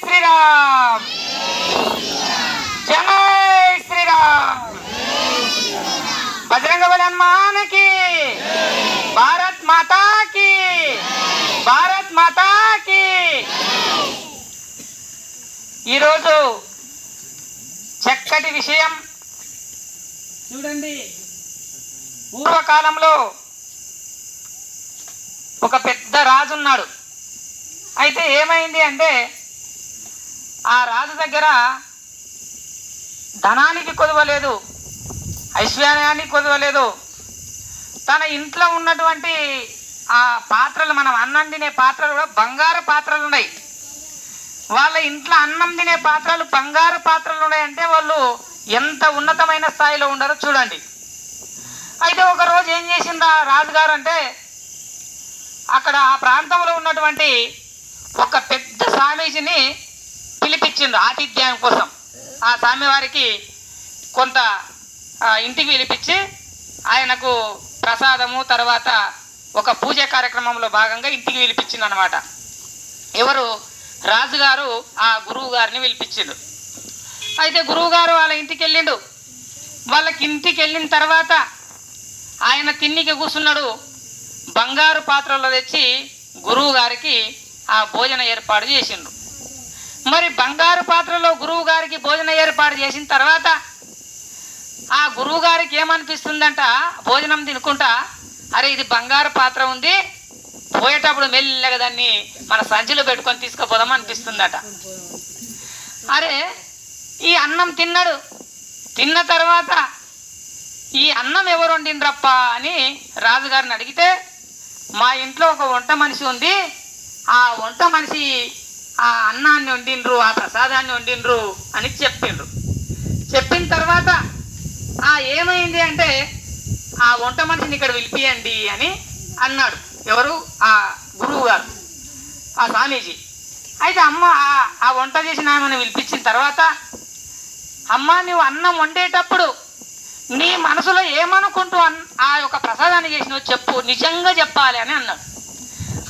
శ్రీరామ్! జై శ్రీరామ్! బజరంగ బలి హనుమానికి భారత్ మాతాకి భారత్ మాతాకి! ఈరోజు చక్కటి విషయం. చూడండి. పూర్వకాలంలో ఒక పెద్ద రాజు ఉన్నాడు అయితే ఏమైంది అంటే ఆ రాజు దగ్గర ధనానికి కొదవలేదు ఐశ్వర్యానికి కొదవలేదు. తన ఇంట్లో ఉన్నటువంటి ఆ పాత్రలు మనం అన్నం తినే పాత్రలు కూడా బంగారు పాత్రలు ఉన్నాయి. వాళ్ళ ఇంట్లో అన్నం తినే పాత్రలు బంగారు పాత్రలు ఉన్నాయంటే వాళ్ళు ఎంత ఉన్నతమైన స్థాయిలో ఉండారో చూడండి. అయితే ఒక రోజు ఏం చేసింది ఆ రాజుగారు అంటే అక్కడ ఆ ప్రాంతంలో ఉన్నటువంటి ఒక పెద్ద స్వామీజీని పిలిపించిండ్రు ఆతిథ్యం కోసం. ఆ స్వామివారికి కొంత ఇంటికి పిలిపించి ఆయనకు ప్రసాదము తర్వాత ఒక పూజ కార్యక్రమంలో భాగంగా ఇంటికి పిలిపించింది అనమాట ఎవరు? రాజుగారు ఆ గురువు గారిని పిలిపించిండు అయితే గురువుగారు వాళ్ళ ఇంటికి వెళ్ళిండు. వాళ్ళకి ఇంటికి వెళ్ళిన తర్వాత ఆయన తిన్నికి కూర్చున్నాడు బంగారు పాత్రలో తెచ్చి గురువు గారికి ఆ భోజన ఏర్పాటు చేసిండ్రు. మరి బంగారు పాత్రలో గురువు గారికి భోజన ఏర్పాటు చేసిన తర్వాత ఆ గురువు గారికి ఏమనిపిస్తుందంట? భోజనం తినుకుంటా? అరే ఇది బంగారు పాత్ర ఉంది. పోయేటప్పుడు మెల్లగా దాన్ని మన సంచిలో పెట్టుకొని తీసుకుపోదాం అనిపిస్తుందట. అరే ఈ అన్నం తిన్నాడు. తిన్న తర్వాత ఈ అన్నం ఎవరు వండిండ్రప్ప అని రాజుగారిని అడిగితే మా ఇంట్లో ఒక వంట మనిషి ఉంది. ఆ వంట మనిషి ఆ అన్నాన్ని వండిండ్రు ఆ ప్రసాదాన్ని వండిండ్రు అని చెప్పిండ్రు. చెప్పిన తర్వాత ఆ ఏమైంది అంటే ఆ వంట మనిషిని ఇక్కడ పిలిపియండి అని అన్నాడు. ఎవరు? ఆ గురువు గారు ఆ స్వామీజీ. అయితే అమ్మ ఆ- వంట చేసిన ఆమెను పిలిపించిన తర్వాత అమ్మ నువ్వు అన్నం వండేటప్పుడు నీ మనసులో ఏమనుకుంటూ అన్- ఆ యొక్క ప్రసాదాన్ని చేసినావు చెప్పు నిజంగా చెప్పాలి అని అన్నాడు.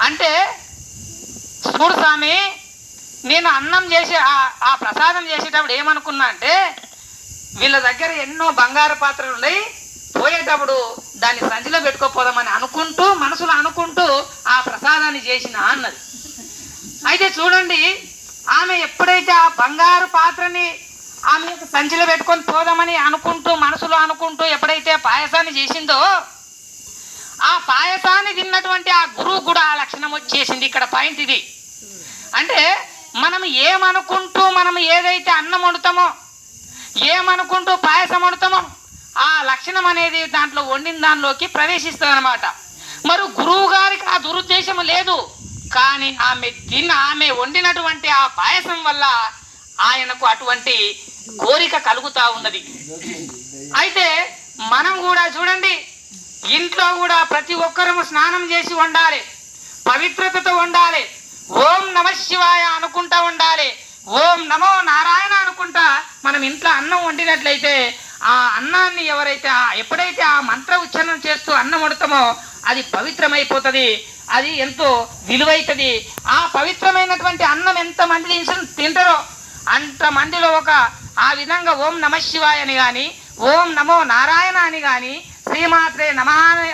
అంటే చూడు స్వామి నేను అన్నం చేసే ఆ- ఆ ప్రసాదం చేసేటప్పుడు ఏమనుకున్నా అంటే వీళ్ళ దగ్గర ఎన్నో బంగారు పాత్రలు ఉన్నాయి. పోయేటప్పుడు దాన్ని సంచిలో పెట్టుకోపోదామని అనుకుంటూ మనసులో అనుకుంటూ ఆ ప్రసాదాన్ని చేసిన అన్నది. అయితే చూడండి ఆమె ఎప్పుడైతే ఆ బంగారు పాత్రని ఆమె యొక్క సంచిలో పెట్టుకొని పోదామని అనుకుంటూ మనసులో అనుకుంటూ ఎప్పుడైతే పాయసాన్ని చేసిందో ఆ పాయసాన్ని తిన్నటువంటి ఆ గురువు కూడా ఆ లక్షణం వచ్చేసింది ఇక్కడ పాయింట్ ఇది. అంటే మనం ఏమనుకుంటూ మనం ఏదైతే అన్నం వండుతామో ఏమనుకుంటూ పాయసం వండుతామో ఆ లక్షణం అనేది దాంట్లో వండిన దానిలోకి ప్రవేశిస్తుంది అనమాట మరి గురువు గారికి ఆ దురుద్దేశం లేదు. కానీ ఆమె తిన్న ఆమె వండినటువంటి ఆ పాయసం వల్ల ఆయనకు అటువంటి కోరిక కలుగుతా ఉన్నది. అయితే మనం కూడా చూడండి ఇంట్లో కూడా ప్రతి ఒక్కరము స్నానం చేసి వండాలి పవిత్రతతో వండాలి. ఓం నమ శివాయ అనుకుంటా ఉండాలి. ఓం నమో నారాయణ అనుకుంటా మనం ఇంట్లో అన్నం వండినట్లయితే ఆ అన్నాన్ని ఎవరైతే ఆ- ఎప్పుడైతే ఆ మంత్ర ఉచ్చారణ చేస్తూ అన్నం వండుతామో అది పవిత్రమైపోతుంది. అది ఎంతో విలువైతుంది. ఆ పవిత్రమైనటువంటి అన్నం ఎంతమంది తింటారో అంత మందిలో ఒక ఆ విధంగా ఓం నమ శివాయ అని కానీ ఓం నమో నారాయణ అని కానీ శ్రీమాత్రే నమ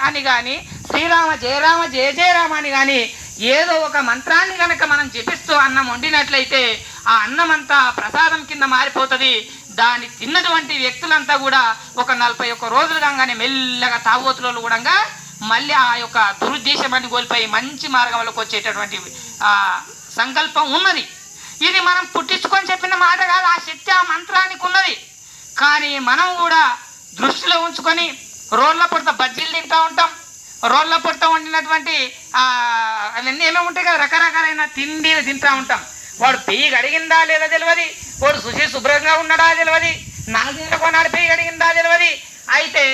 అని కానీ శ్రీరామ జయరామ జయ జయరామ అని కానీ ఏదో ఒక మంత్రాన్ని కనుక మనం జపిస్తూ అన్నం వండినట్లయితే ఆ అన్నం అంతా ప్రసాదం కింద మారిపోతుంది. దాన్ని తిన్నటువంటి వ్యక్తులంతా కూడా ఒక నలభై ఒక్క రోజులు కాగానే మెల్లగా తాగోతులు కూడా మళ్ళీ ఆ యొక్క దురుద్దేశాన్ని కోల్పోయి మంచి మార్గంలోకి వచ్చేటటువంటి సంకల్పం ఉన్నది. ఇది మనం పుట్టించుకొని చెప్పిన మాట కాదు ఆ శక్తి ఆ మంత్రానికి ఉన్నది. కానీ మనం కూడా దృష్టిలో ఉంచుకొని రోడ్ల పుడత బజ్జీలు తింటూ ఉంటాం. రోడ్ల పొట్ట వండినటువంటి అవన్నీ ఏమేమి ఉంటాయి కదా రకరకాలైన తిండి తింటా ఉంటాం. వాడు పెయ్యి గడిగిందా లేదా తెలియదు. వాడు శుచి శుభ్రంగా ఉన్నాడా తెలియదు. నాలుగు కొనాడు పెయ్యి గడిగిందా తెలియదు. అయితే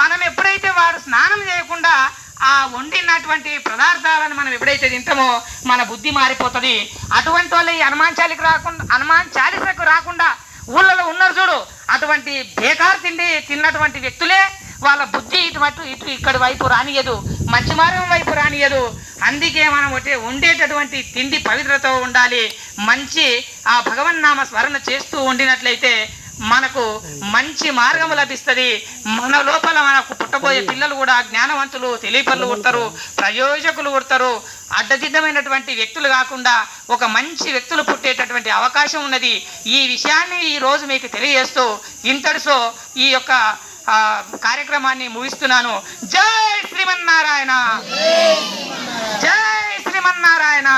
మనం ఎప్పుడైతే వాడు స్నానం చేయకుండా ఆ వండినటువంటి పదార్థాలను మనం ఎప్పుడైతే తింటామో మన బుద్ధి మారిపోతుంది. అటువంటి వాళ్ళు ఈ హనుమాన్ చాలికి రాకుండా హనుమాన్ చాలీసకు రాకుండా ఊళ్ళలో ఉన్నారు చూడు. అటువంటి బేకార్ తిండి తిన్నటువంటి వ్యక్తులే వాళ్ళ బుద్ధి ఇటు ఇటు ఇక్కడి వైపు రానియదు మంచి మార్గం వైపు రానియదు. అందుకే మనం ఒకటి ఉండేటటువంటి తిండి పవిత్రతో ఉండాలి. మంచి ఆ భగవన్నామ స్మరణ చేస్తూ ఉండినట్లయితే మనకు మంచి మార్గం లభిస్తుంది. మన లోపల మనకు పుట్టబోయే పిల్లలు కూడా జ్ఞానవంతులు తెలియపరులు పుడతారు ప్రయోజకులు పుడతారు. అడ్డదిద్దమైనటువంటి వ్యక్తులు కాకుండా ఒక మంచి వ్యక్తులు పుట్టేటటువంటి అవకాశం ఉన్నది. ఈ విషయాన్ని ఈ రోజు మీకు తెలియజేస్తూ ఇంతటితో ఈ యొక్క కార్యక్రమాన్ని ముగిస్తున్నాను. జై శ్రీమన్నారాయణ. జై శ్రీమన్నారాయణ.